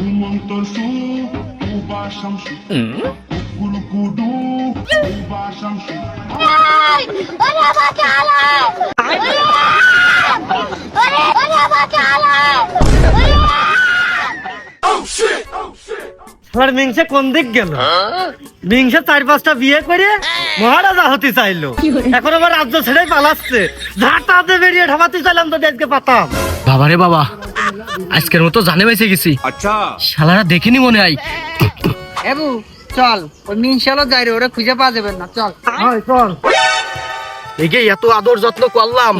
Umantasu, Uba Shamsu, Kurukudu, Uba Shamsu. ওরে আমাকে আলাই ওরে ওরে মিংসে কোন দিক গেল? মিংসে চার পাঁচটা বিয়ে করে মহারাজা হতে চাইলো। এখন আবার রাজ্য ছেড়ে পালাচ্ছে। ঝাঁটাতে বেরিয়ে ঢাবাতে চাইলাম তো আজকে পাতাম। বাবারে বাবা আজকের মতো জানে বেঁচে গেছি। আচ্ছা। শালারা দেখিনি মনে হয়। এবু চল ওই মিনশালও যাই রে ওরা খুঁজে পাওয়া যাবে না চল। চল। একে এত আদর যত্ন করলাম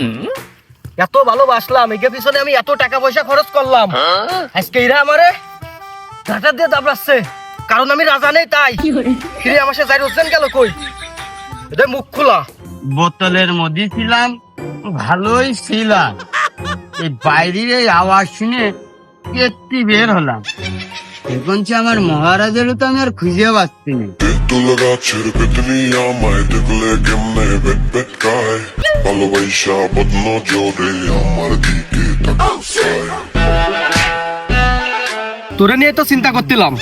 এত ভালোবাসলাম একে পিছনে আমি এত টাকা পয়সা খরচ করলাম। আজকে এরা আমারে ঘাটা দিয়ে দাবড়াচ্ছে। কারণ আমি রাজা নেই তাই। ফিরে আমার সাথে যাই হোসেন গেল কই? এদের মুখ খোলা। বোতলের মধ্যে ছিলাম ভালোই ছিলাম। এই বাইরের এই আওয়াজ শুনে একটি বের হলাম। এখন যে আমার মহারাজেরও তো আমি আর খুঁজে পাচ্ছি না। ভালোবাসা বদন জোরে আমার দিকে তাকায়। তোরে নিয়ে তো চিন্তা করছিলাম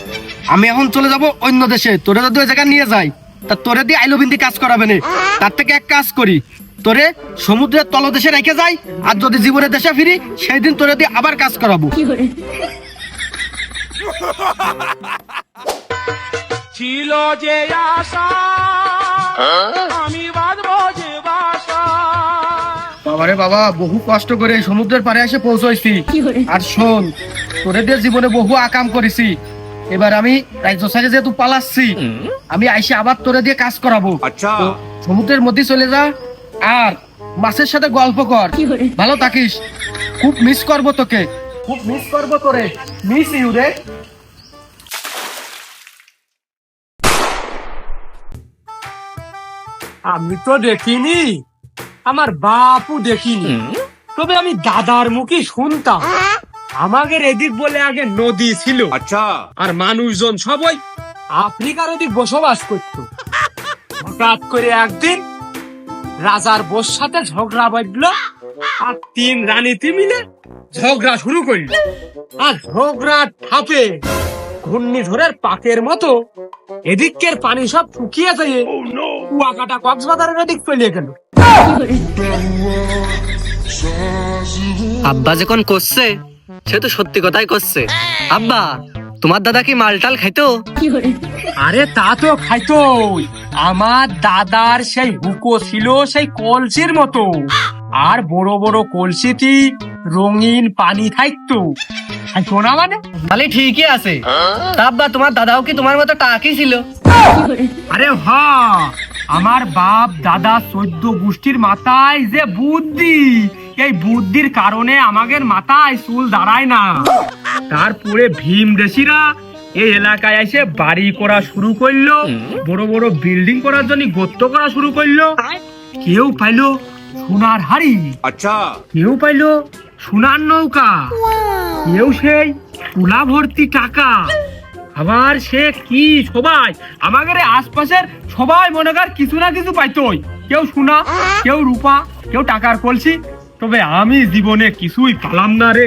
আমি এখন চলে যাব অন্য দেশে। তোরে যদি ওই জায়গায় নিয়ে যাই তা তোরে দিয়ে আইলোবিন্দি কাজ করাবে না। তার থেকে এক কাজ করি। তোরে সমুদ্রের তলদেশে রেখে যাই আর যদি জীবনের দেশে ফিরি সেই দিন তোরে দিয়ে আবার কাজ করাবো। ছিল যে আশা আমি বাঁধবো যে বাসা। বাবারে বাবা বহু কষ্ট করে এই সমুদ্রের পাড়ে এসে পৌঁছাইছি। আর শোন তোরে দিয়ে জীবনে বহু আকাম করেছি। এবার আমি রাজ্য সাইডে যেহেতু পালাচ্ছি আমি আইসে আবার তোরে দিয়ে কাজ করাবো। আচ্ছা। সমুদ্রের মধ্যে চলে যা আর মাছের সাথে গল্প কর। ভালো থাকিস। খুব মিস করব তোকে। খুব মিস করব তোরে। মিস ইউ রে। আমি তো দেখিনি। আমার বাপু দেখিনি। তবে আমি দাদার মুখে শুনতাম। আমাদের এদিক বলে আগে নদী ছিল। আচ্ছা। আর মানুষজন সবাই আফ্রিকার ওদিক বসবাস করত। হঠাৎ করে একদিন রাজার বোর সাথে ঝগড়া বাজলো আর তিন রানীতি মিলে ঝগড়া শুরু করল। আর ঝগড়া ঠাপে ঘূর্ণিঝড়ের পাকের মতো এদিকের পানি সব শুকিয়ে যায় কুয়াকাটা কক্সবাজারের ওদিক চলে গেল। আব্বা যখন করছে সে তো সত্যি কথাই করছে আব্বা তোমার দাদা কি মালটাল খাইতো? আরে তা তো খাইতো আমার দাদার সেই হুকো ছিল সেই কলসির মতো। আর বড় বড় কলসিটি রঙিন পানি থাকতো খাইতো না মানে? তাহলে ঠিকই আছে। তা আব্বা তোমার দাদাও কি তোমার মতো টাকি ছিল? আরে হ আমার বাপ দাদা চোদ্দ গোষ্ঠীর মাথায় যে বুদ্ধি এই বুদ্ধির কারণে আমাদের মাথায় চুল দাঁড়ায় না। তারপরে ভীম দেশিরা এই এলাকায় এসে বাড়ি করা শুরু করল বড় বড় বিল্ডিং করার জন্য গর্ত করা শুরু করল। কেউ পাইলো সোনার হাড়ি আচ্ছা। কেউ পাইলো সোনার নৌকা কেউ সেই তুলা ভর্তি টাকা। আবার সে কি সবাই? আমাদের আশপাশের সবাই মনে কর কিছু না কিছু পাইতোই। কেউ সোনা কেউ রূপা কেউ টাকার কলসি। তবে আমি জীবনে কিছুই পালাম না রে।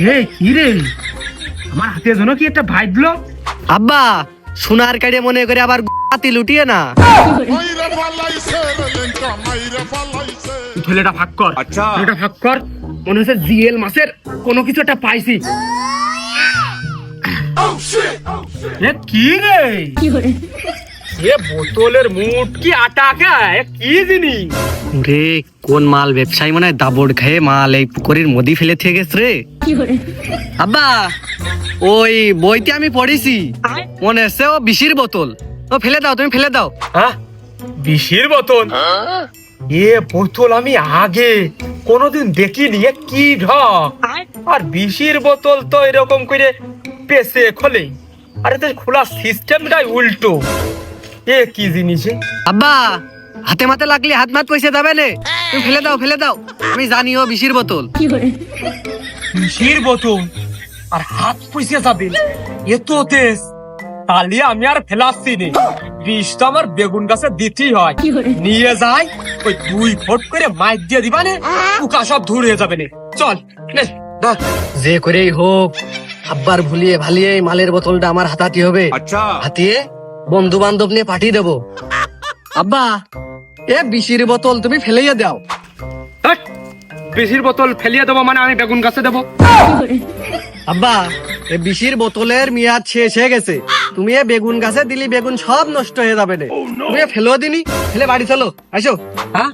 হে কি রে? আমার হাতে যেন কি একটা ভাই দিল? আব্বা সোনার কাড়ে মনে করে আবার গাতি লুটিয়ে না? ছেলেটা ভাগ কর। আচ্ছা। ছেলেটা ভাগ কর। মনে হচ্ছে জিএল মাসের কোনো কিছু একটা পাইছি। এ কি রে? এ বোতলের মুট কি এ কি জিনিস? রে কোন মাল ব্যবসায়ী মানে দাবড় খেয়ে মাল এই পুকুরের মধ্যে ফেলে থেকে গেছে রে? আব্বা ওই বইতে আমি পড়েছি। মনে হচ্ছে ও বিশির বোতল? ও ফেলে দাও তুমি ফেলে দাও। হ্যাঁ বিষের বোতল? এ বোতল আমি আগে কোনোদিন দেখিনি এ কি ঢক আর বিষের বোতল তো এরকম করে পেছে খোলে। আরে তো খোলা সিস্টেমটাই উল্টো। এ কি জিনিস এ? আব্বা হাতে মাতে লাগলে হাত মাত পয়সা যাবে না? তুমি ফেলে দাও ফেলে দাও। আমি জানি ও বিশির বোতল। বিষের বোতল? আর হাত পয়সা যাবে এ তো তেজ তাহলে আমি আর ফেলাচ্ছি নে। বিষ তো আমার বেগুন গাছে দিতেই হয়। নিয়ে যাই ওই দুই ফুট করে মাইক দিয়ে দিবা নে। পোকা সব দূর হয়ে যাবে নে। চল নে ধর। যে করেই হোক আব্বার ভুলিয়ে ভালিয়ে এই মালের বোতলটা আমার হাতাতে হবে। হাতিয়ে বন্ধু বান্ধব নিয়ে পাঠিয়ে দেবো। আব্বা এ বিশির বোতল তুমি ফেলেইয়া দাও! বেশির বোতল ফেলিয়ে দেবো মানে আমি বেগুন গাছে দেবো। আব্বা এ বিশির বোতলের মেয়াদ শেষ হয়ে গেছে। তুমি এ বেগুন গাছে দিলি বেগুন সব নষ্ট হয়ে যাবে রে। তুমি এ ফেলেও দিনি ফেলে বাড়ি চলো আসো। হ্যাঁ?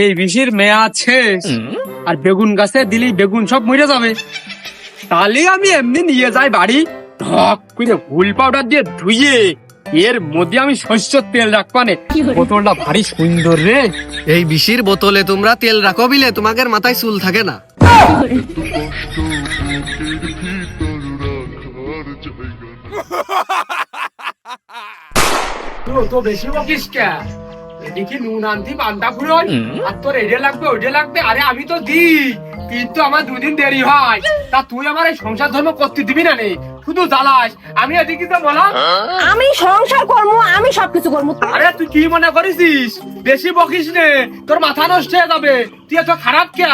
এই বিষের মেয়াদ শেষ। আর বেগুন গাছে দিলি বেগুন সব মরে যাবে। তাহলে আমি এমনি নিয়ে যাই বাড়ি। ঢক করে হুল পাউডার দিয়ে ধুইয়ে এর মধ্যে আমি শস্যর তেল রাখবানে বোতলটা ভারী সুন্দর রে। এই বিশির বোতলে তোমরা তেল রাখো বিলে তোমাদের মাথায় চুল থাকে না। তো তো বেশি বকিস কে? এদিকে নুন আনতি পান্তা ফুরন আর তোর এটা লাগবে ওইটা লাগবে? আরে আমি তো দি কিন্তু আমার দুদিন দেরি হয়। তা তুই আমার এই সংসার ধর্ম করতে দিবি না নে? শুধু জ্বালাস। আমি এদিকে তো বলা আমি সংসার করব আমি সবকিছু করব। আরে তুই কি মনে করিস? বেশি বকিস নে তোর মাথা নষ্ট হয়ে যাবে। তুই এত খারাপ কে?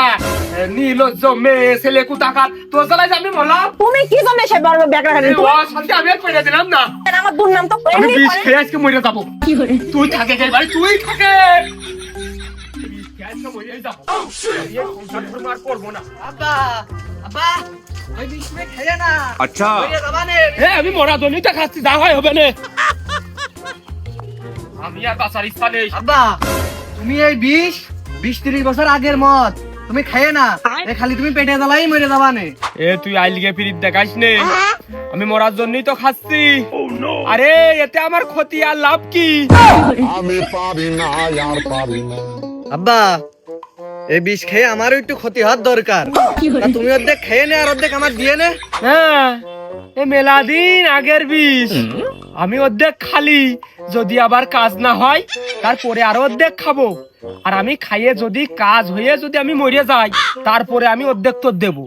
নীল জমে ছেলে কুতা কুতাকার তোর জলাই যাবি মরলাম তুমি কি জমে সে বারবার ব্যাকরা খালি ও সত্যি আমি এক পেরে দিলাম না। আমার দুর্নাম তো আমি বিষ খেয়ে আজকে মরে যাব। কি করে? তুই থাকে যাই ভাই তুই থাকে। oh, আচ্ছা। আমি মরা দলি খাচ্ছি দা হয় হবে না। আমি আর বাসার ইচ্ছা নেই। তুমি এই বিশ বিশ ত্রিশ বছর আগের মত। তুমি খাইয়ে না। এ খালি তুমি পেটে জ্বালাই মরে যাবানে। এ তুই আইলিগে ফিরিত দেখাস নে। আমি মরার জন্যই তো খাচ্ছি। আরে এতে আমার ক্ষতি আর লাভ কি? আমি পারি না আর পারি না। আব্বা এই বিষ খেয়ে আমারও একটু ক্ষতি হওয়ার দরকার। তুমি অর্ধেক খেয়ে নে আর অর্ধেক আমার দিয়ে নে। হ্যাঁ এ মেলা দিন আগের বিষ। আমি অর্ধেক খালি। যদি আবার কাজ না হয় তারপরে আরও অর্ধেক খাব। আর আমি খাইয়ে যদি কাজ হয়ে যদি আমি মরে যাই তারপরে আমি অর্ধেক তোর দেবো।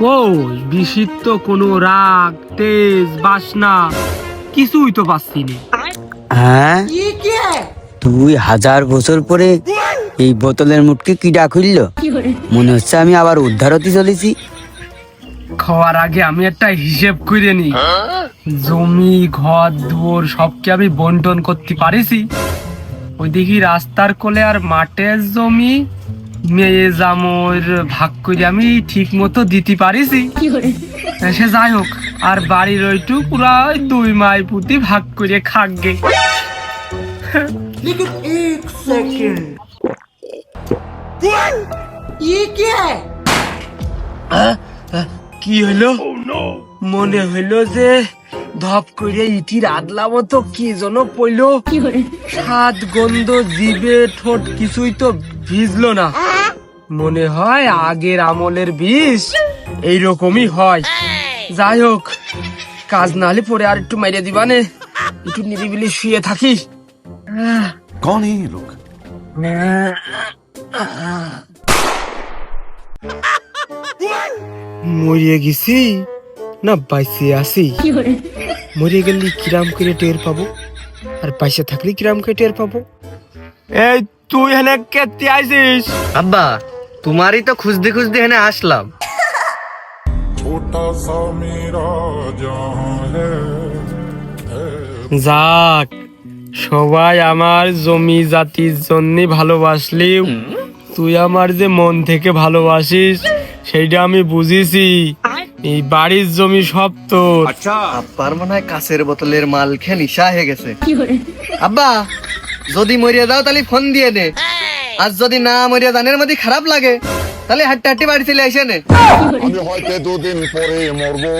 কই বিষিত কোনো রাগ তেজ বাসনা কিছুই তো পাচ্ছি না। হ্যাঁ? তুই হাজার বছর পরে এই বোতলের মুটকে কিডা খুললো? মনে হচ্ছে আমি আবার উদ্ধার হতে চলেছি। খাওয়ার আগে আমি একটা হিসেব করে নি জমি, ঘর, দুয়ার, সবকে আমি বন্টন করতে পারিছি। ওই দেখি রাস্তার কোলে আর মাঠের জমি, মেয়ে জামর ভাগ করে আমি ঠিক মতো দিতে পারিছি। সে যাই হোক, আর বাড়ির ওইটু পুরা দুই মাই পুঁতি ভাগ করে খাকগে কি হলো মনে হইল যে ধপ করে ইটির আদলা মতো কি যেন পইলো স্বাদ গন্ধ জিবে ঠোঁট কিছুই তো ভিজলো না। মনে হয় আগের আমলের বিষ এইরকমই হয়। যাই হোক কাজ না হলে পরে আর একটু মাইরে দিবানে। একটু নিরিবিলি শুয়ে থাকি कौन है ये लोग মরিয়ে গেছি না বাইসে আছি মরে গেলে কিরাম করে টের পাবো আর পয়সা থাকলে কিরাম করে টের পাবো এই তুই এখানে কেতে আইছিস আব্বা তোমারই তো খুঁজতে খুঁজতে এখানে আসলাম छोटा सा मेरा जहां है যাক সবাই আমার জমি জাতির জন্য ভালোবাসলিও তুই আমার যে মন থেকে ভালোবাসিস সেইটা আমি বুঝেছি। এই বাড়ির জমি সব তোর। আব্বার মনে হয় কাছের বোতলের মাল খেয়ে নিশা হয়ে গেছে। আব্বা যদি মরিয়া দাও তাহলে ফোন দিয়ে নে আর যদি না মরিয়া দানের মধ্যে খারাপ লাগে তাহলে হাঁটতে হাঁটতে বাড়ি চলে আসে নে। আমি হয়তো দুদিন পরে মরবো।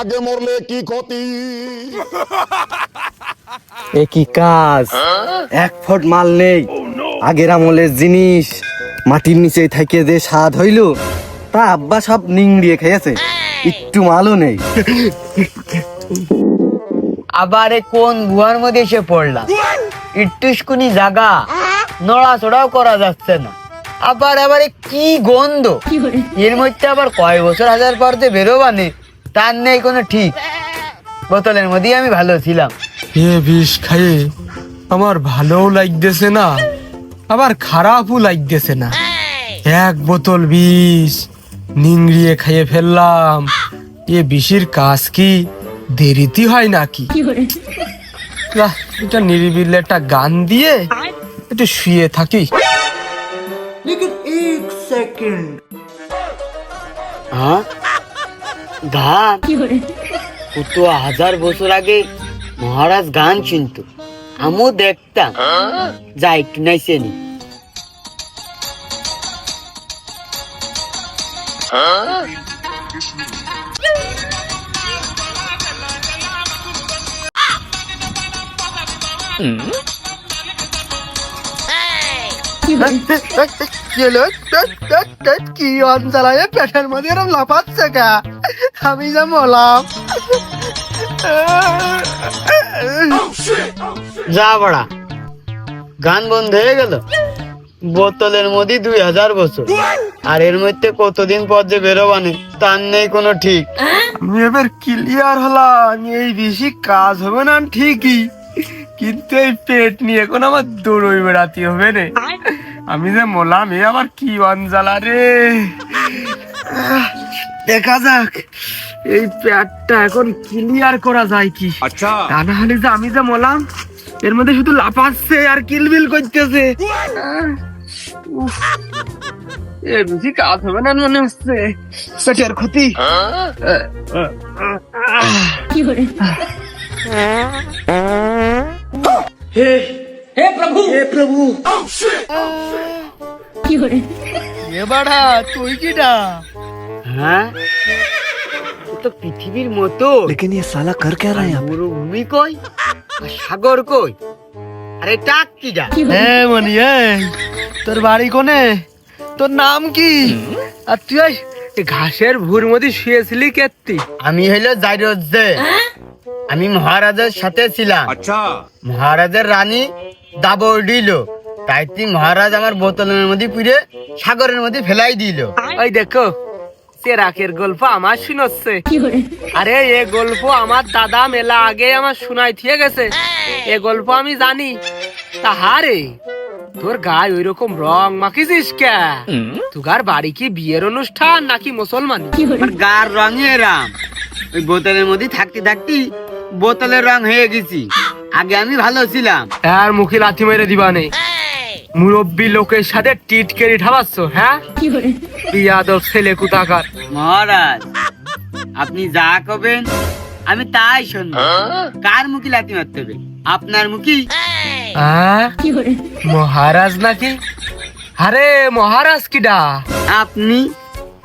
আগে মরলে কি ক্ষতি? এ কি কাজ। এক ফুট মাল নেই। আগের আমলের জিনিস। মাটির নিচে থেকে যে স্বাদ হইল, তা আব্বা সব নিংড়িয়ে খেয়েছে একটু মালও নেই। আবার কোন গুহার মধ্যে এসে পড়লাম? একটুকুনি জায়গা নড়াচড়াও করা যাচ্ছে না। আবার আবার কি গন্ধ। এর মধ্যে আবার কয় বছর হাজার পর যে বেরোবানে, তার নেই কোনো ঠিক। বোতলের মধ্যেই আমি ভালো ছিলাম। এ বিষ খাইয়ে আমার ভালোও লাগতেছে না আবার খারাপও লাগতেছে না। এক বোতল বিষ নিংড়িয়ে খাইয়ে ফেললাম। এ বিষের কাজ কি? দেরিতে হয় নাকি? এটা নিরিবিলি একটা গান দিয়ে একটু শুয়ে থাকি। হ্যাঁ? গান? কত হাজার বছর আগে মহারাজ গান শুনতো। আমিও দেখতাম। যা একটু নাইছে নি। কি অঞ্চলায় পেটের মধ্যে এরকম লাফাচ্ছে কা? আমি যে মলাম যা বড়া। গান বন্ধ হয়ে গেল। বোতলের মধ্যে দুই হাজার বছর। আর এর মধ্যে কতদিন পর যে বেরোবানে তার নেই কোনো ঠিক। আমি এবার ক্লিয়ার হলাম, এই বেশি কাজ হবে না ঠিকই। কিন্তু এই পেট নিয়ে এখন আমার দৌড়ই বেড়াতে হবে রে। আমি যে মোলাম এ আবার কি অঞ্জালা রে? দেখা যাক। এই প্যাডটা এখন ক্লিয়ার করা যায় কি? আচ্ছা। তা না হলে যে আমি যে মলাম এর মধ্যে শুধু লাফাচ্ছে আর কিলবিল করতেছে। উফ। এ কাজ হবে না মনে হচ্ছে। ক্ষতি। হে হে প্রভু। হে প্রভু। কি হ্যাঁ? তো পৃথিবীর মতো लेकिन ये साला कर क्या रहा है यहाँ মরুভূমি কই আর সাগর কই আরে টাক কি যা হ্যাঁ মনি এই, তোর বাড়ি কোনে তোর নাম কি আর তুই ওই এই ঘাসের ভুর মধ্যে শুয়েছিলি কেত্তি আমি হইলো জাইরজ্জে আমি মহারাজের সাথে ছিলাম अच्छा মহারাজের রানী দাবর দিল তাই তুই মহারাজ আমার বোতলের মধ্যে পুড়ে সাগরের মধ্যে ফেলাই দিল ওই দেখো চেরাকের গল্প আমার শুনচ্ছে আরে এ গল্প আমার দাদা মেলা আগে আমার শোনাই থিয়ে গেছে। এ গল্প আমি জানি। তাহারে তোর গায়ে ওই রকম রং মাখিছিস কে? তুগার বাড়ি কি বিয়ের অনুষ্ঠান নাকি মুসলমান? গার রঙে রাম ওই বোতলের মধ্যে থাকতে থাকতে বোতলের রং হয়ে গেছি। আগে আমি ভালো ছিলাম। আর মুখে লাথি মেরে দিবানে। মুরব্বী লোকের সাথে টিটকেরি ঠাবাচ্ছ হ্যাঁ? বিয়াদব ছেলে কুতাকার। মহারাজ আপনি যা কবেন আমি তাই শুনব। কার মুখে লাথি মারতে হবে? আপনার মুখি? হ্যাঁ? মহারাজ নাকি? আরে মহারাজ কিডা? আপনি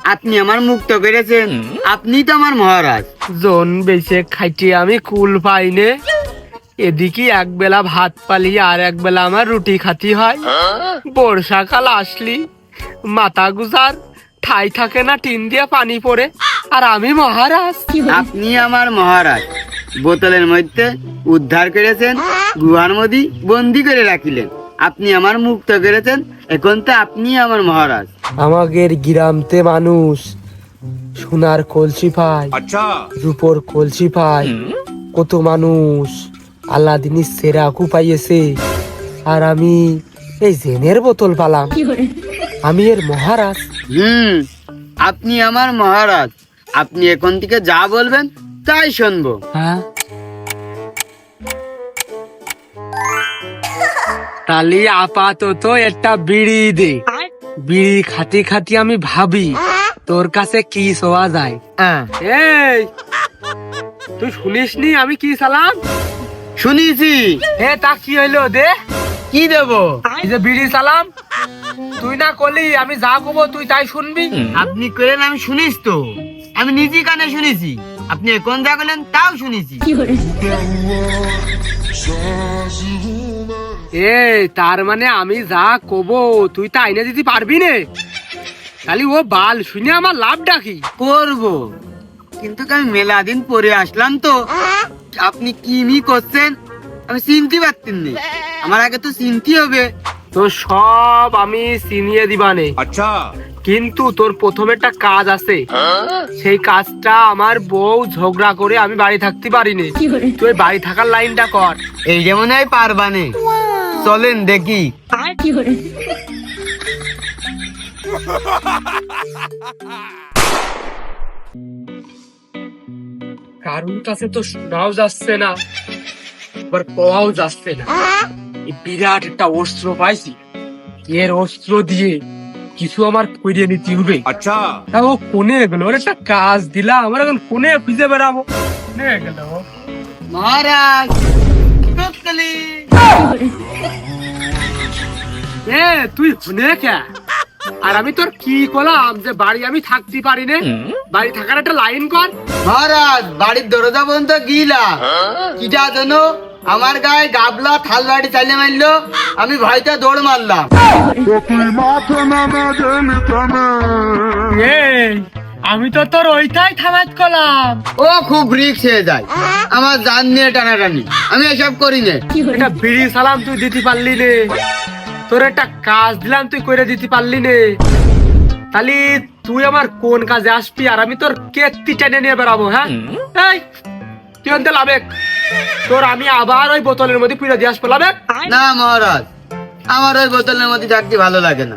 আপনি আমার মুক্ত করেছেন আপনি তো আমার মহারাজ। জন বেঁচে খাইতে আমি কুল পাইনে। এদিকে একবেলা ভাত পালিয়ে আর একবেলা আমার রুটি খাতি হয়। হ্যাঁ? বর্ষাকাল আসলি মাথা গুজার ঠাই থাকে না টিন দিয়ে পানি পড়ে। আর আমি মহারাজ। আপনি আমার মহারাজ। বোতলের মধ্যে উদ্ধার করেছেন গুহার মধ্যে বন্দি করে রাখিলেন। আপনি আমার মুক্ত করেছেন এখন তো আপনি আমার মহারাজ। আমাদের গ্রামতে মানুষ সোনার কলসি পায় আচ্ছা। রূপর কলসি পায়। কত মানুষ আল্লাদিনী সেরাকু পাইয়েছে আর আমি এই জেনের বোতল পালাম। আমি এর মহারাজ। হুম আপনি আমার মহারাজ। আপনি এখন থেকে যা বলবেন তাই শুনব। হ্যাঁ? তাহলে আপাতত একটা বিড়ি দে। বিড়ি খাটি খাটি আমি ভাবি তোর কাছে কি শোয়া যায়? এই তুই শুনিস নি আমি কি সালাম? শুনেছি। হে তা কি হইল দে? কি দেব? এই যে বিড়ি সালাম। তুই না করলি আমি যা কব তুই তাই শুনবি। আপনি করেন আমি শুনিস তো। আমি নিজে কানে শুনেছি। আপনি এখন যা করলেন তাও শুনেছি। এ তার মানে আমি যা কব তুই তা আইনে দিতে পারবি নে। খালি ও বাল শুনে আমার লাভ ডাকি করব। কিন্তু আমি মেলা দিন পরে আসলাম তো। আপনি কি মি করছেন? আমি চিনতে পারতেন নি। আমার আগে তো চিনতে হবে। তো সব আমি চিনিয়ে দিবানে। আচ্ছা। কিন্তু তোর প্রথম একটা কাজ আছে। সেই কাজটা আমার বউ ঝগড়া করে আমি বাড়ি থাকতে পারিনি। তুই বাড়ি থাকার লাইনটা কর। এই যেমন আমি পারবানে। চলেন দেখি। আর কি হবে কারুর কাছে তো শোনাও যাচ্ছে না আবার পাওয়াও যাচ্ছে না। এই বিরাট একটা অস্ত্র পাইছি এর অস্ত্র দিয়ে কিছু আমার করিয়ে নিতে হবে। আচ্ছা। ও কোনে গেল? ওর একটা কাজ দিলাম আমার এখন কোনে খুঁজে বেড়াবো? কোনে গেল? মহারাজ এ তুই শুনে কে আর আমি তোর কি করলাম যে বাড়ি আমি থাকতে পারি না। বাড়ি থাকার একটা লাইন কর। মহারাজ বাড়ির দরজা পর্যন্ত গিলা। কিটা যেন আমার গায়ে গাবলা থাল বাড়ি চাইলে মারলো আমি ভয়তে দৌড় মারলাম। আমি তো তোর ওইটাই থামাত করলাম ও খুব রিক্স হয়ে যায়। আমার জান নিয়ে টানাটানি। আমি এসব করি না। একটা বিড়ি সালাম তুই দিতে পারলি নে। তোর একটা কাজ দিলাম তুই করে দিতে পারলি নে। তাহলে তুই আমার কোন কাজে আসবি আর আমি তোর কেকটি টেনে নিয়ে বেড়াবো হ্যাঁ? এই তুই আনতে লাবেক তোর আমি আবার ওই বোতলের মধ্যে পিড়ে দিয়ে আসব লাবেক না মহারাজ আমার ওই বোতলের মধ্যে থাকতে ভালো লাগে না।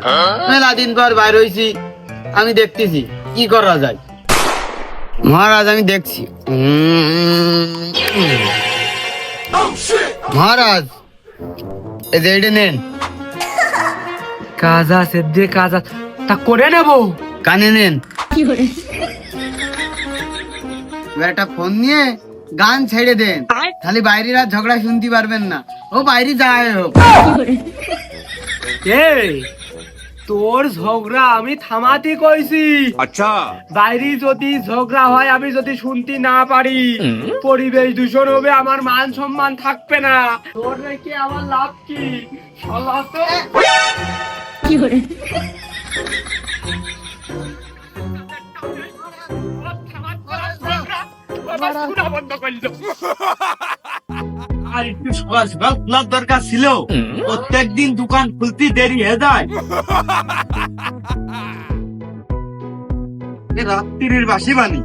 মেলা দিন পর বাইর হইছি আমি দেখতেছি কি করা যায়? মহারাজ আমি দেখছি। মহারাজ এই যে এটা নেন। কাজ আছে দে কাজ আছে। তা করে নেব। কানে নেন। একটা ফোন নিয়ে গান ছেড়ে দেন। খালি বাইরের আর ঝগড়া শুনতে পারবেন না। ও বাইরে যায় হোক। এই তোর ঝগড়া আমি থামাতে কইছি। আচ্ছা। বাইরে যদি ঝগড়া হয় আমি যদি শুনতে না পারি পরিবেশ দূষণ হবে আমার মান সম্মান থাকবে না। তোর রেখে আমার লাভ কি? শালা তো। সকাল সকাল খোলার দরকার ছিল দোকান খুলতে দেরি হয়ে যায় রাত্রির বাসি বানি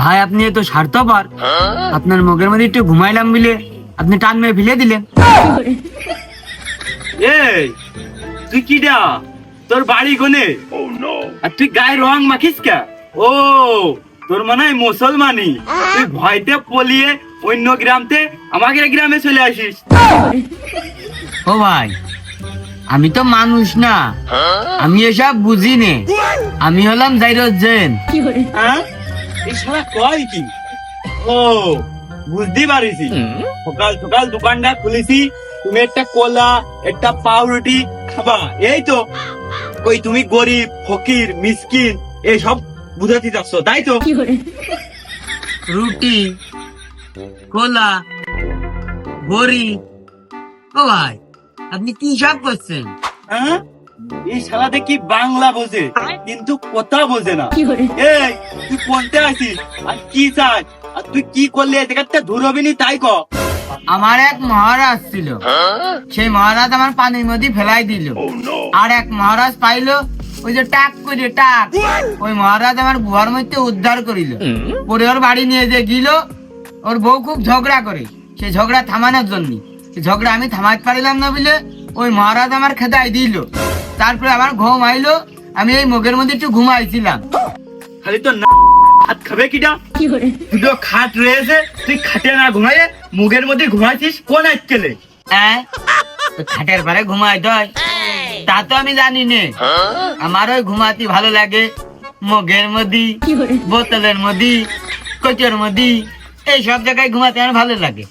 ভাই, আপনি এত স্বার্থপর। আপনার মুখের মধ্যে একটু ঘুমাইলাম বলে আপনি টান মেয়ে ফেলে দিলেন। তুই কি ডা? তোর বাড়ি কোনে? আর তুই গায়ে রং মাখিস কে? ও তোর মনে হয় মুসলমানি। তুই ভয়তে পলিয়ে অন্য গ্রামতে আমাদের গ্রামে চলে আসিস। ও ভাই আমি তো মানুষ না। আমি এসব বুঝি নে আমি হলাম জাইরোজেন হ্যাঁ? কয় কি? ও বুঝতে পারিছি। সকাল সকাল দোকানটা খুলেছি। তুমি একটা কলা একটা পাউরুটি খাবা এই তো। ওই তুমি গরিব ফকির মিসকিন এইসব বুঝাতে যাচ্ছ তাই তো? রুটি কোলা বড়ি ও ভাই আপনি কি সব করছেন? হ্যাঁ? এই শালাতে কি বাংলা বোঝে কিন্তু কথা বোঝে না। এই তুই কোনতে আছিস? আর কি চাস? আর তুই কি করলি? এদিকে দূর হবি তাই কর আমার এক মহারাজ ছিল। সেই মহারাজ আমার পানির মধ্যে ফেলাই দিল। আর এক মহারাজ পাইলো ওই যে টাক করে টাক। ওই মহারাজ আমার গুহার মধ্যে উদ্ধার করিল। পরে ওর বাড়ি নিয়ে যে গিল ওর বউ খুব ঝগড়া করে। সেই ঝগড়া থামানোর জন্য। ঝগড়া আমি থামাতে পারিলাম না বলে ওই মহারাজ আমার খেদাই দিল। তারপরে আমার ঘুম আইলো আমি এই মুখের মধ্যে একটু ঘুমাইছিলাম। খালি তো হাত খাবে কিটা দুটো খাট রয়েছে তুই খাটে না ঘুমাইয়ে মুখের মধ্যে ঘুমাইছিস কোন আজকেলে? খাটের পারে ঘুমাই দয়। তা তো আমি জানি নে। আমার ওই ঘুমাতে ভালো লাগে। মগের মধ্যে বোতলের মধ্যে কচুর মধ্যে এই সব জায়গায় ঘুমাতে আমার ভালো লাগে।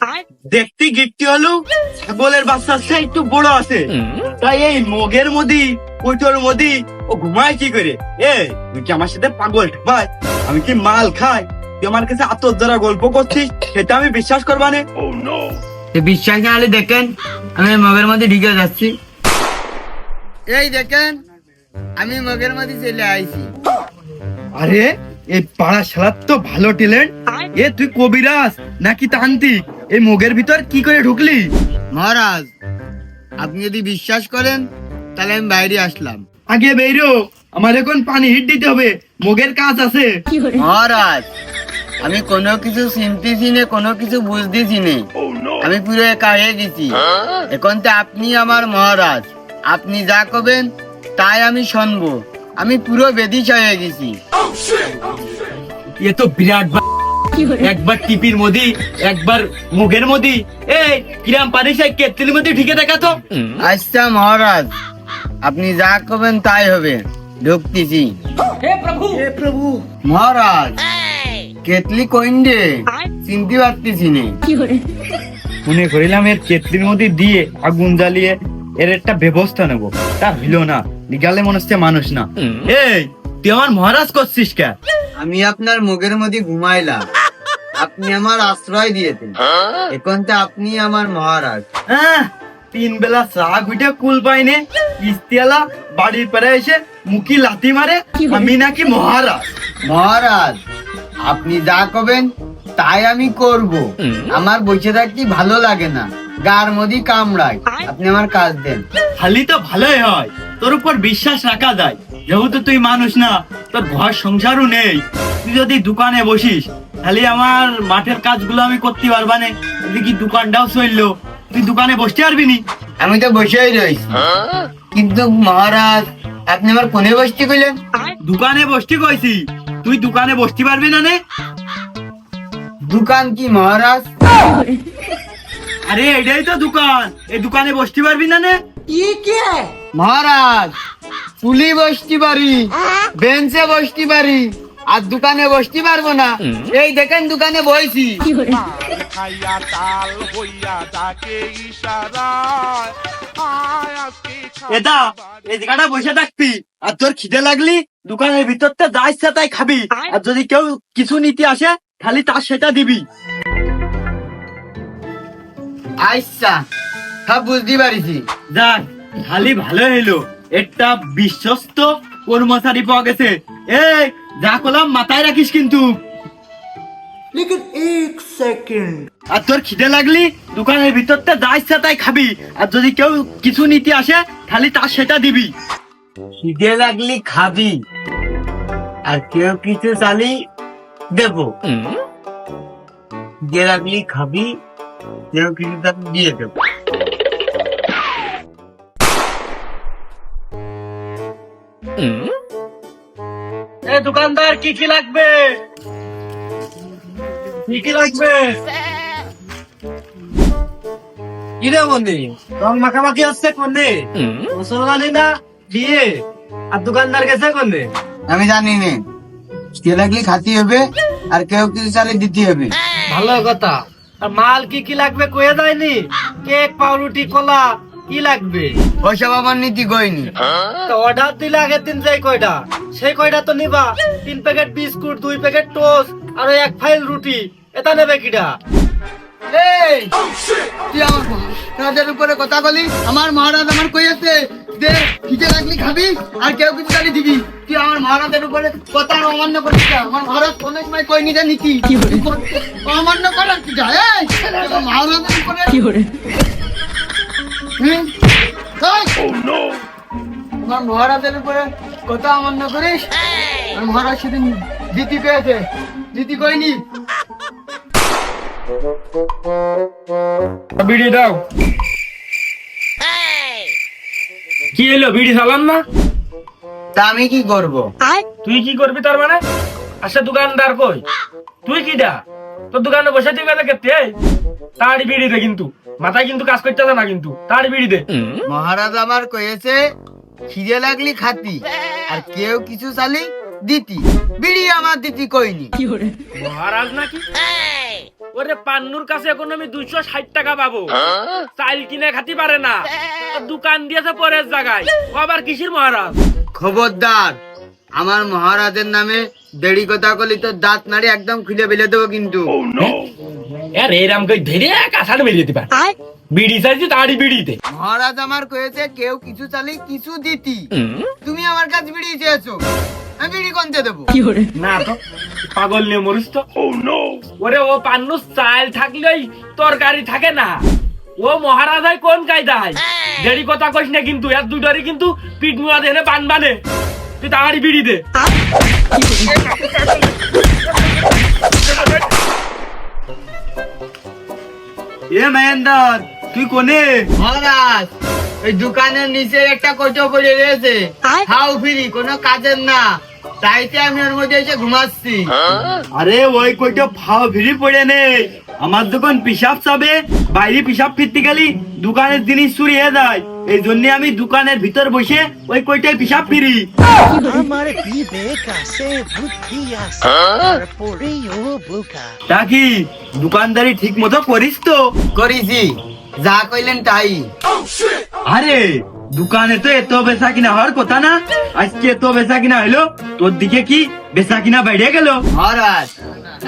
দেখতে গিট্টি হলো ছাগলের বাচ্চা সে একটু বড় আছে। তাই এই মগের মধ্যে মধ্যে ও ঘুমায় কি করে? এ তুই কি আমার সাথে পাগল? ভাই আমি কি মাল খাই? তুই আমার কাছে গল্প করছিস? সেটা আমি বিশ্বাস করবা না। বিশ্বাস না হলে দেখেন আমি মগের মধ্যে ঢুকে যাচ্ছি। এই দেখেন আমি মগের মধ্যে চলে আইছি। আরে এই পাড়া শালার তো ভালো ট্যালেন্ট। এ তুই কবিরাজ নাকি তান্ত্রিক? এই মগের ভিতর কি করে ঢুকলি? মহারাজ আপনি যদি বিশ্বাস করেন তাহলে আমি বাইরে আসলাম। আগে বেরো আমার এখন পানি হিট দিতে হবে মগের কাজ আছে। মহারাজ আমি কোনো কিছু চিনতেছি না কোনো কিছু বুঝতেছি না। আমি পুরো একা হয়ে গেছি। এখন তো আপনি আমার মহারাজ আপনি যা করবেন তাই আমি শুনব। আমি পুরো বেদিশা হয়ে গেছি। এ তো বিরাট একবার টিপির মদি একবার মুগের মদি। এই কিরাম পানি সেই কেতলির মধ্যে ঠিকে দেখা তো আচ্ছা মহারাজ আপনি যা করবেন তাই হবে। ঢুকতেছি। মহারাজ কেতলি কইন্ডে চিনতে পারতেছি না। মনে করিলাম এর কেতলির মধ্যে দিয়ে আগুন জ্বালিয়ে এর একটা ব্যবস্থা নেব। তা হইল না নিগালে মনে হচ্ছে মানুষ না। এই তুই আমার মহারাজ করছিস কে? আমি আপনার মুখের মধ্যে ঘুমাইলাম। আপনি আমার আশ্রয় দিয়েছেন। এখন তো আপনি আমার মহারাজ। আহ, তিন বেলা চা গুটে কুল পাইনে ইস্তিয়ালা বাড়ির পরে এসে মুখি লাথি মারে। আমি নাকি মহারাজ। মহারাজ আপনি যা করবেন তাই আমি করব। আমার বসে থাকতে ভালো লাগে না। গার মধ্যে কামড়ায়। আপনি আমার কাজ দেন। খালি তো ভালোই হয়। তোর উপর বিশ্বাস রাখা যায়। যেহেতু তুই মানুষ না তোর ঘর সংসারও নেই। তুই যদি দোকানে বসিস তাহলে আমার মাঠের কাজগুলো আমি করতে পারবা না। এদিকে দোকানটাও চলল। তুই দোকানে বসতে পারবি নি? আমি তো বসেই রয়েছি কিন্তু মহারাজ আপনি আমার কোনে বসতে কইলেন। দোকানে বসতে কইছি। তুই দোকানে বসতে পারবি না নে? দোকান কি মহারাজ? আরে এটাই তো দোকান। এই দোকানে বসতে পারবি না নে? মহারাজ পুলি বসতে পারি বেঞ্চে বসতে পারি আর দোকানে বসতে পারব না। এই দেখেন দোকানে বইছি। খাইয়া তাল হইয়া ডাকে ইশারায় আয় আজকে এটা এই জায়গাটা বসে থাকবি। আর তোর খিদে লাগলি? দোকানের ভিতরতে যা ইচ্ছা তাই খাবি। আর যদি কেউ কিছু নিতে আসে খালি তার সেটা দিবি। আচ্ছা সব বুঝতে পারিছি। যাক খালি ভালো হইল। একটা বিশ্বস্ত কর্মচারী পাওয়া গেছে। এই যা কলাম মাথায় রাখিস কিন্তু। আর তোর খিদে লাগলি? দোকানের ভিতরতে যা ইচ্ছা তাই খাবি। আর যদি কেউ কিছু নিতে আসে খালি তার সেটা দিবি। খিদে লাগলি খাবি। আর কেউ কিছু চালি দেব। খিদে লাগলি খাবি কেউ কিছু চালি দিয়ে দেব। এ দোকানদার কি কি লাগবে? কি কি লাগবে কিরে বন্ধু? রং মাখামাখি হচ্ছে কোনে? মুসলমানি না বিয়ে আর দোকানদার গেছে কোনে? আমি জানি নে। খিদে লাগলি খাতি হবে আর কেউ কিছু চালি দিতে হবে। ভালো কথা। আর মাল কি কি লাগবে কয়ে দেয়নি? কেক পাউরুটি কলা কি লাগবে? ওইসব আমার নীতি গইনি তো অর্ডার দিলে আগের দিন যাই কয়টা? সেই কয়টা তো নিবা। তিন প্যাকেট বিস্কুট দুই প্যাকেট টোস্ট আর এক ফাইল রুটি। এটা নেবে কিটা এই তুই আমার মহারাজের উপরে কথা বলি আমার মহারাজ আমার কইয়াছে দে খিদে লাগলি খাবি আর কেউ কিছু চালি দিবি। তুই আমার মহারাজের উপরে কথা অমান্য করিস না। আমার মহারাজ কোন সময় কই নিতে নীতি অমান্য করার কি যায়? মহারাজের উপরে হুম? এই! আমার মহারাজের উপরে কথা অমান্য করিস? আর মহারাজ সেদিন দিতি পেয়েছে। কইনি। বিড়ি দাও। কি এলো বিড়ি না? তা আমি কি করব? তুই কি করবি তার মানে? আচ্ছা দোকানদার কই? তুই কি দা? তোর দোকানে বসে দিবে না কেতে তাড়ি বিড়ি দে কিন্তু। মাথায় কিন্তু কাজ করতে না কিন্তু। তাড়ি বিড়ি দে। মহারাজ আমার কয়েছে খিদে লাগলি খাতি। আর কেউ কিছু চালি? দিতি বিড়ি আমার দিতি কইনি। মহারাজ নাকি? ওরে পান্নুর কাছে এখন আমি দুইশো ষাট টাকা পাবো। চাল কিনে খাতি পারে না। দোকান দিয়েছে পরের জায়গায়। আবার কিসির মহারাজ? খবরদার আমার মহারাজের নামে দেরি কথা কলি তোর দাঁত নাড়ি একদম খুলে বেলে দেবো কিন্তু। আর এরাম কই ধরে কাঁথাড় মেরিয়ে দিবা বিড়ি চাইছি তাড়ি বিড়ি দে মহারাজ আমার কয়েছে কেউ কিছু চালি কিছু দিতি। তুমি আমার কাছে বিড়ি চেয়েছো। আমি বিড়ি কোনতে দেবো না তো পাগল নিয়ে মরিস তো। ওরে ও পান্নু চাল থাকলেই তরকারি থাকে না। ও মহারাজ হয়? কোন কায়দায় দেরি কথা কইস না কিন্তু এর দুটারই কিন্তু পিট মুয়া দেনে বান বানে। তুই তাড়াতাড়ি বিড়ি দে। এ মহেন্দ্র তুই কোনে? মহারাজ ওই দোকানের নিচে একটা কোটো পড়ে রয়েছে। হাও ফিরি কোনো কাজের না। তাইতে আমি ওর মধ্যে এসে ঘুমাচ্ছি। আরে ওই কইটা ফাও ভিড়ি পড়ে নেই আমার দোকান পিসাব চাবে বাইরে পিসাব ফিরতে গেলি দোকানের জিনিস চুরি হয়ে যায়। এই জন্য আমি দোকানের ভিতর বসে ওই কইটাই পিসাব ফিরি। আমার বিবেক আছে বুদ্ধি আছে? তারপরে ও বোকা। তা কি দোকানদারি ঠিক মতো করিস তো? করেছি। যা কইলেন তাই। আরে দোকানে তো এত বেচা কিনা হওয়ার কথা না। আজকে এত বেচা কিনা হলো তোর দিকে কি বেচা কিনা বেড়ে গেল? মহারাজ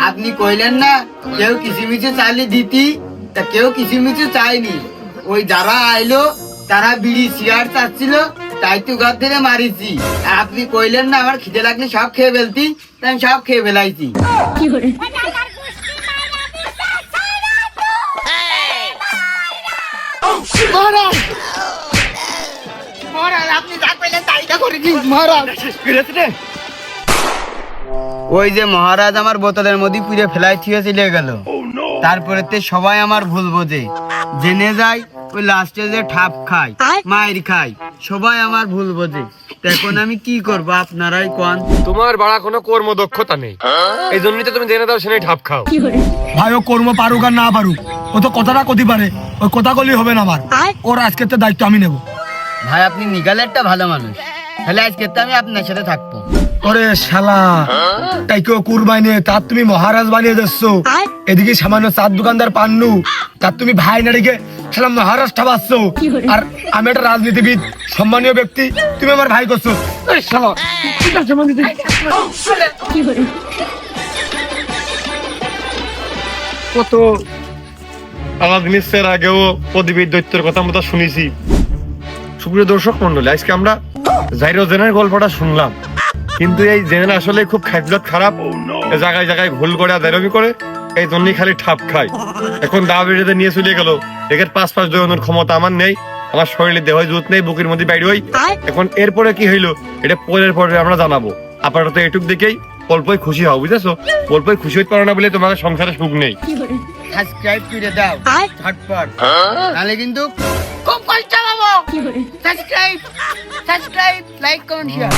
আপনি কইলেন না কেউ কিসিমিচু চাইলে দিতি তা কেউ কিসিমিচু চাইনি ওই যারা আইলো তারা বিড়ি সিগারেট চাচ্ছিল তাই তো ঘর থেকে মারিছি। আপনি কইলেন না আমার খিদে লাগলে সব খেয়ে ফেলতি তাই আমি সব খেয়ে ফেলাইছি। ওই যে মহারাজ আমার বোতলের মধ্যে পুড়ে ফেলাই থিয়ে চলে গেল। তারপরে তে সবাই আমার ভুল বোঝে। জেনে যায় ওই লাস্টে যে ঠাপ খায় মায়ের খায় সবাই আমার ভুল বোঝে। এখন আমি কি করব আপনারাই কোন? তোমার বাড়া কোনো কর্মদক্ষতা নেই। এই জন্যই তো তুমি জেনে দাও সেটাই ঠাপ খাও। ভাই ও কর্ম পারুক আর না পারুক ও তো কথাটা কতি পারে ওই কথা বলি হবে না আমার। ওর আজকের তো দায়িত্ব আমি নেব। ভাই আপনি নিগালে একটা ভালো মানুষ। তাহলে আজকে তো আমি আপনার সাথে থাকব। ওরে শালা তাই কেউ কুরবাইনে তার তুমি মহারাজ বানিয়ে দিচ্ছ। এদিকে সামান্য চার দোকানদার পান্নু তার তুমি ভাই না রেখে শালা মহারাজ ঠাবাচ্ছ আর আমি একটা রাজনীতিবিদ সম্মানীয় ব্যক্তি তুমি আমার ভাই করছ। শালা কত আলাদা জিনিসের আগেও প্রদীপের দৈত্যের কথা আমরা শুনেছি। সুপ্রিয় দর্শক মন্ডলী আজকে আমরা জাইরো জেনের গল্পটা শুনলাম। কিন্তু এই জেনের আসলে খুব খাইফলত খারাপ। জায়গায় জায়গায় ভুল করে আর করে এই জন্যই খালি ঠাপ খায়। এখন দা বেড়েতে নিয়ে চলে গেল। একের পাঁচ পাঁচ দৌড়ানোর ক্ষমতা আমার নেই আমার শরীরে দেহ জুত নেই বুকের মধ্যে বাইরে হই। এখন এরপরে কি হইল এটা পরের পরে আমরা জানাব। আপাতত এটুক দেখেই অল্পই খুশি হও বুঝেছ? অল্পই খুশি হইতে পারো না বলে তোমার সংসারে সুখ নেই। সাবস্ক্রাইব করে দাও। ঝটপট। তাহলে কিন্তু খুব কষ্ট পাবো। Subscribe subscribe like comment share